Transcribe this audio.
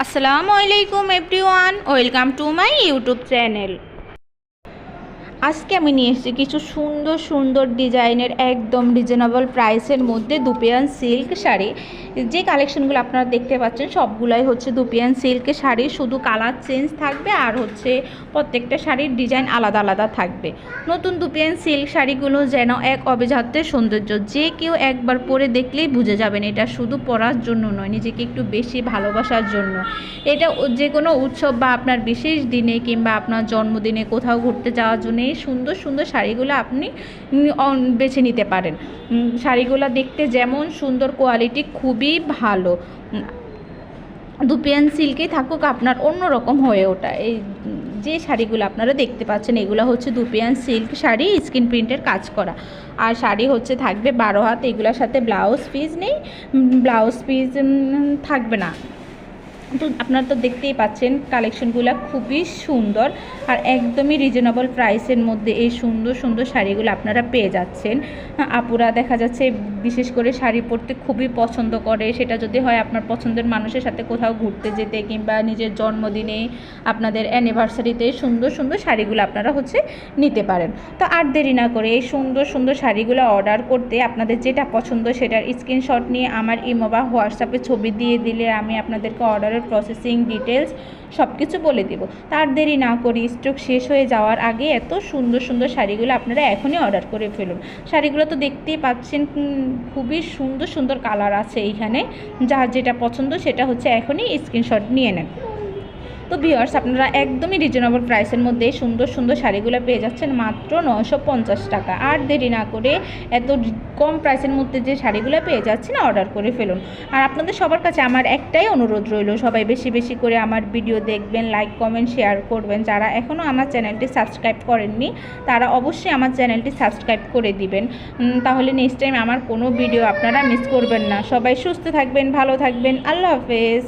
আসসালামু আলাইকুম everyone welcome to my YouTube channel আজকে আমি নিয়ে এসেছি কিছু সুন্দর সুন্দর ডিজাইনের একদম রিজনেবল প্রাইসের মধ্যে দুপিয়ান সিল্ক শাড়ি। যে কালেকশনগুলো আপনারা দেখতে পাচ্ছেন, সবগুলাই হচ্ছে দুপিয়ান সিল্ক শাড়ি। শুধু কালার চেঞ্জ থাকবে আর হচ্ছে প্রত্যেকটা শাড়ির ডিজাইন আলাদা আলাদা থাকবে। নতুন দুপিয়ান সিল্ক শাড়িগুলো যেন এক অভিজাত্যের সৌন্দর্য, যে কেউ একবার পরে দেখলেই বুঝে যাবেন এটা শুধু পরার জন্য নয়, নিজেকে একটু বেশি ভালোবাসার জন্য। এটা যে কোনো উৎসব বা আপনার বিশেষ দিনে কিংবা আপনার জন্মদিনে কোথাও ঘুরতে যাওয়ার জন্য সুন্দর সুন্দর শাড়িগুলো আপনি বেছে নিতে পারেন। শাড়িগুলো দেখতে যেমন সুন্দর কোয়ালিটি খুবই ভালো। দুপিয়ান সিল্কেই থাকুক, আপনার অন্যরকম হয়ে ওঠা। এই যে শাড়িগুলো আপনারা দেখতে পাচ্ছেন, এগুলো হচ্ছে দুপিয়ান সিল্ক শাড়ি, স্কিন প্রিন্টের কাজ করা। আর শাড়ি হচ্ছে, থাকবে বারো হাত, এগুলোর সাথে ব্লাউজ পিস নেই। ব্লাউজ পিস থাকবে না। তো আপনারা তো দেখতেই পাচ্ছেন কালেকশনগুলো খুবই সুন্দর আর একদমই রিজনেবল প্রাইসের মধ্যে এই সুন্দর সুন্দর শাড়িগুলো আপনারা পেয়ে যাচ্ছেন। আপুরা দেখা যাচ্ছে বিশেষ করে শাড়ি পরতে খুবই পছন্দ করে। সেটা যদি হয় আপনার পছন্দের মানুষের সাথে কোথাও ঘুরতে যেতে কিংবা নিজের জন্মদিনে আপনাদের অ্যানিভার্সারিতে সুন্দর সুন্দর শাড়িগুলো আপনারা হচ্ছে নিতে পারেন। তো আর দেরি না করে এই সুন্দর সুন্দর শাড়িগুলো অর্ডার করতে আপনাদের যেটা পছন্দ সেটার স্ক্রিনশট নিয়ে আমার ইমো বা হোয়াটসঅ্যাপে ছবি দিয়ে দিলে আমি আপনাদেরকে অর্ডারের প্রসেসিং ডিটেলস সব কিছু বলে দেবো। তার দেরি না করি স্টক শেষ হয়ে যাওয়ার আগে এত সুন্দর সুন্দর শাড়িগুলো আপনারা এখনই অর্ডার করে ফেলুন। শাড়িগুলো তো দেখতেই পাচ্ছেন খুবই সুন্দর সুন্দর কালার আছে এইখানে। যার যেটা পছন্দ সেটা হচ্ছে এখনই স্ক্রিনশট নিয়ে নেন। তো ভিওয়ার্স আপনারা একদমই রিজনেবল প্রাইসের মধ্যে সুন্দর সুন্দর শাড়িগুলো পেয়ে যাচ্ছেন মাত্র নশো টাকা। আর দেরি না করে এত কম প্রাইসের মধ্যে যে শাড়িগুলো পেয়ে যাচ্ছেন অর্ডার করে ফেলুন। আর আপনাদের সবার কাছে আমার একটাই অনুরোধ রইল, সবাই বেশি বেশি করে আমার ভিডিও দেখবেন লাইক কমেন্ট শেয়ার করবেন। যারা এখনও আমার চ্যানেলটি সাবস্ক্রাইব করেননি, তারা অবশ্যই আমার চ্যানেলটি সাবস্ক্রাইব করে দিবেন। তাহলে নেক্সট টাইম আমার কোনো ভিডিও আপনারা মিস করবেন না। সবাই সুস্থ থাকবেন, ভালো থাকবেন। আল্লাহ হাফেজ।